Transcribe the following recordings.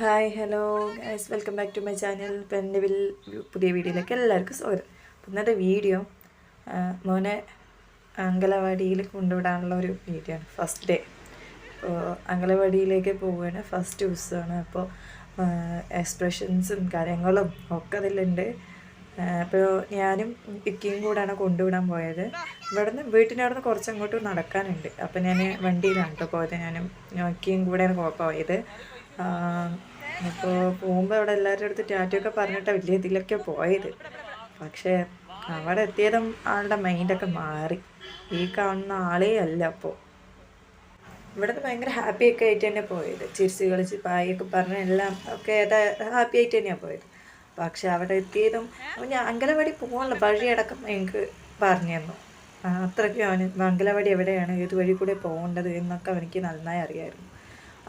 Hi hello guys welcome back to my channel ഇപ്പം എന്റെ will പുതിയ വീഡിയോയിലേക്ക് എല്ലാവർക്കും സ്വാഗതം. ഇന്നത്തെ വീഡിയോ മോനെ അങ്കലവാടിയിൽ കൊണ്ടുവിടാനുള്ള ഒരു വീഡിയോ ആണ്. ഫസ്റ്റ് ഡേ അപ്പോൾ അങ്കലവാടിയിലേക്ക് പോവുകയാണ് ഫസ്റ്റ് ദിവസമാണ്. അപ്പോൾ എക്സ്പ്രഷൻസും കാര്യങ്ങളും ഒക്കെ അതിലുണ്ട്. അപ്പോൾ ഞാനും ഇക്കിയും കൂടാണ് കൊണ്ടുവിടാൻ പോയത്. ഇവിടുന്ന് വീട്ടിനവിടുന്ന് കുറച്ചങ്ങോട്ട് നടക്കാനുണ്ട്. അപ്പോൾ ഞാൻ വണ്ടിയിലാണ് കേട്ടോ പോയത്. ഞാനും ഇക്കിയും കൂടെയാണ് പോയത്. അപ്പോൾ പോകുമ്പോൾ അവിടെ എല്ലാവരുടെ അടുത്ത് ടാറ്റൊക്കെ പറഞ്ഞിട്ട് വലിയ ഇതിലൊക്കെ പോയത്. പക്ഷേ അവിടെ എത്തിയതും ആളുടെ മൈൻഡൊക്കെ മാറി. ഈ കാണുന്ന ആളേ അല്ല അപ്പോൾ ഇവിടുന്ന് ഭയങ്കര ഹാപ്പി ഒക്കെ ആയിട്ട് തന്നെ പോയത്. ചിരിച്ച് കളിച്ച് പായൊക്കെ പറഞ്ഞ് എല്ലാം ഒക്കെ ഏതാ ഹാപ്പി ആയിട്ട് തന്നെയാണ് പോയത്. പക്ഷെ അവിടെ എത്തിയതും ഞാൻ അങ്കലവാടി പോകാനുള്ള വഴിയടക്കം എനിക്ക് പറഞ്ഞു തന്നു. അത്രയ്ക്കും അവന് അങ്കലവാടി എവിടെയാണ് ഏത് വഴി കൂടെ പോകേണ്ടത് എന്നൊക്കെ അവനിക്ക് നന്നായി അറിയായിരുന്നു.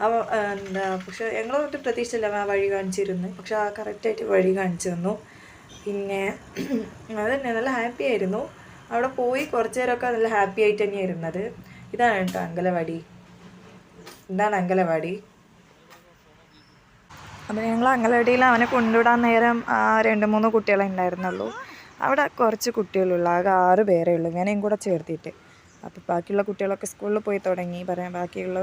അവ എന്താ പക്ഷെ ഞങ്ങൾ ഒട്ട് പ്രതീക്ഷിച്ചില്ല ആ വഴി കാണിച്ചിരുന്നു. പക്ഷെ ആ കറക്റ്റായിട്ട് വഴി കാണിച്ചു തന്നു. പിന്നെ അത് തന്നെ നല്ല ഹാപ്പി ആയിരുന്നു. അവിടെ പോയി കുറച്ച് നേരമൊക്കെ നല്ല ഹാപ്പി ആയിട്ട് തന്നെ ഇരുന്നത്. ഇതാണ് കേട്ടോ അങ്കലവാടി. ഇതാണ് അങ്കലവാടി. അപ്പോൾ ഞങ്ങൾ അങ്കലവാടിയിൽ അവനെ കൊണ്ടുവിടാൻ നേരം രണ്ട് മൂന്ന് കുട്ടികളെ ഉണ്ടായിരുന്നുള്ളൂ. അവിടെ കുറച്ച് കുട്ടികളുള്ളൂ ആകെ ആറ് പേരേ ഉള്ളൂ. ഇവനെയും കൂടെ ചേർത്തിട്ട്. അപ്പോൾ ബാക്കിയുള്ള കുട്ടികളൊക്കെ സ്കൂളിൽ പോയി തുടങ്ങി. പറയാം ബാക്കിയുള്ള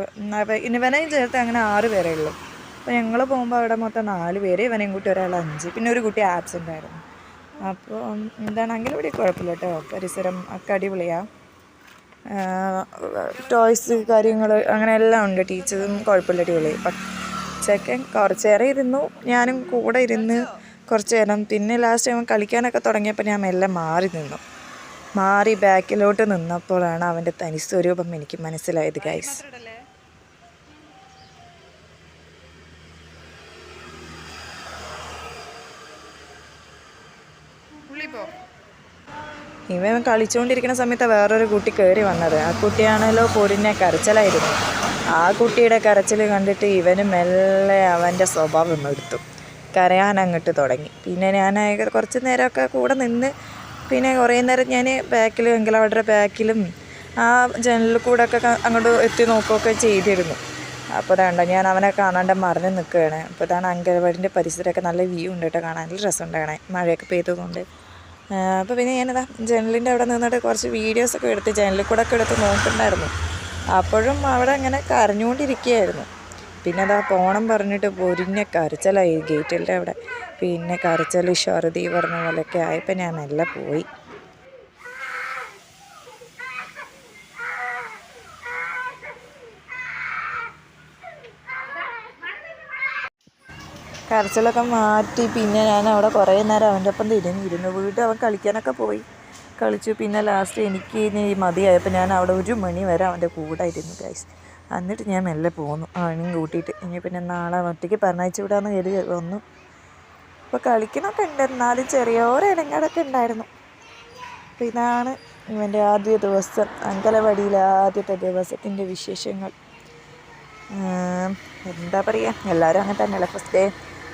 ഇവനെയും ചേർത്ത് അങ്ങനെ ആറ് പേരേ ഉള്ളൂ. അപ്പോൾ ഞങ്ങൾ പോകുമ്പോൾ അവിടെ മൊത്തം നാല് പേര് ഇവനെയും കൂട്ടി ഒരാൾ അഞ്ച്. പിന്നെ ഒരു കുട്ടി ആബ്സെന്റ് ആയിരുന്നു. അപ്പോൾ എന്താണെങ്കിലും ഇവിടെ കുഴപ്പമില്ല കേട്ടോ. പരിസരം ഒക്കെ അടിപൊളിയാണ് ടോയ്സ് കാര്യങ്ങൾ അങ്ങനെ എല്ലാം ഉണ്ട്. ടീച്ചറും കുഴപ്പമില്ല അടിപൊളി. ചെക്കൻ കുറച്ച് നേരം ഇരുന്നു. ഞാനും കൂടെ ഇരുന്ന് കുറച്ച് നേരം പിന്നെ ലാസ്റ്റ് ടൈം കളിക്കാനൊക്കെ തുടങ്ങിയപ്പോൾ ഞാൻ മെല്ലെ മാറി നിന്നു. മാറി ബാക്കിലോട്ട് നിന്നപ്പോഴാണ് അവന്റെ തനി സ്വരൂപം എനിക്ക് മനസ്സിലായത് ഗൈസ് ഇവൻ കളിച്ചുകൊണ്ടിരിക്കുന്ന സമയത്ത് വേറൊരു കുട്ടി കയറി വന്നത്. ആ കുട്ടിയാണല്ലോ പൊരിഞ്ഞ കരച്ചിലായിരുന്നു. ആ കുട്ടിയുടെ കരച്ചിൽ കണ്ടിട്ട് ഇവന് മെല്ലെ അവന്റെ സ്വഭാവം എടുത്തു. കരയാൻ അങ്ങോട്ട് തുടങ്ങി. പിന്നെ ഞാൻ കുറച്ച് നേരമൊക്കെ കൂടെ നിന്ന് പിന്നെ കുറേ നേരം ഞാൻ ബാക്കിൽ അങ്കലവാടിയുടെ ബാക്കിലും ആ ജനലിൽ കൂടെ ഒക്കെ അങ്ങോട്ട് എത്തി നോക്കുകയൊക്കെ ചെയ്തിരുന്നു. അപ്പോൾ വേണ്ട ഞാൻ അവനെ കാണാണ്ട് മറിഞ്ഞ് നിൽക്കുകയാണ്. അപ്പോൾ ഇതാണ് അങ്കലവാടിന്റെ പരിസരമൊക്കെ നല്ല വ്യൂ ഉണ്ട് കേട്ടോ കാണാൻ. നല്ല രസമുണ്ട് കാണാൻ. മഴയൊക്കെ പെയ്തതുകൊണ്ട്. അപ്പോൾ പിന്നെ ഞാനതാ ജനലിന്റെ അവിടെ നിന്നിട്ട് കുറച്ച് വീഡിയോസൊക്കെ എടുത്ത് ജനലിൽ കൂടെ ഒക്കെ എടുത്ത് നോക്കുന്നുണ്ടായിരുന്നു. അപ്പോഴും അവിടെ അങ്ങനെ കരഞ്ഞുകൊണ്ടിരിക്കുകയായിരുന്നു. പിന്നെ അതാ പോണം പറഞ്ഞിട്ട് പൊരിഞ്ഞ കരച്ചിലായി ഗേറ്റിന്റെ അവിടെ. പിന്നെ കരച്ചൽ ഷറുതി പറഞ്ഞ പോലെയൊക്കെ ആയപ്പോൾ ഞാൻ മെല്ലെ പോയി. കരച്ചിലൊക്കെ മാറ്റി പിന്നെ ഞാൻ അവിടെ കുറേ നേരം അവന്റെ ഒപ്പം തിരിഞ്ഞിരുന്നു വീട്ടിൽ അവൻ കളിക്കാനൊക്കെ പോയി. കളിച്ചു. പിന്നെ ലാസ്റ്റ് എനിക്ക് ഇനി മതിയായപ്പോൾ ഞാൻ അവിടെ ഒരു മണി വരെ അവന്റെ കൂടെ ഇരുന്നു ഗൈസ് എന്നിട്ട് ഞാൻ മെല്ലെ പോന്നു. അവനെയും കൂട്ടിയിട്ട്. ഇനി പിന്നെ നാളെ ഒറ്റയ്ക്ക് പറഞ്ഞയച്ചു വിടാമെന്ന് കരുതി വന്നു. അപ്പോൾ കളിക്കണമൊക്കെ ഉണ്ട്. എന്നാലും ചെറിയൊരിടങ്ങടൊക്കെ ഉണ്ടായിരുന്നു. അപ്പോൾ ഇതാണ് ഇവന്റെ ആദ്യ ദിവസം. അങ്കലവാടിയിലെ ആദ്യത്തെ ദിവസത്തിന്റെ വിശേഷങ്ങൾ. എന്താ പറയുക എല്ലാവരും അങ്ങനെ തന്നെയല്ലേ ഫസ്റ്റ് ഡേ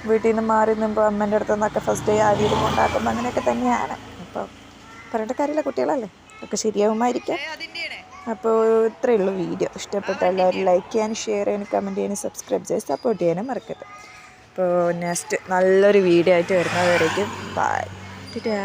വീട്ടിൽ നിന്ന് മാറി നിന്നുമ്പോൾ അമ്മേന്റെ അടുത്ത് നിന്നൊക്കെ ഫസ്റ്റ് ഡേ ആദ്യം കൊണ്ടാക്കുമ്പോൾ അങ്ങനെയൊക്കെ തന്നെയാണ്. അപ്പം പറയേണ്ട കാര്യമില്ല കുട്ടികളല്ലേ? ഒക്കെ ശരിയാവുമായിരിക്കാം. അപ്പോൾ ഇത്രയേ ഉള്ളൂ വീഡിയോ. ഇഷ്ടപ്പെട്ട എല്ലാവരും ലൈക്ക് ചെയ്യാനും ഷെയർ ചെയ്യാനും കമന്റ് ചെയ്യാനും സബ്സ്ക്രൈബ് ചെയ്ത് സപ്പോർട്ട് ചെയ്യാനും മറക്കരുത്. അപ്പോൾ നെക്സ്റ്റ് നല്ലൊരു വീഡിയോ ആയിട്ട് വരുന്നതുവരേക്കും. ബൈ ടാ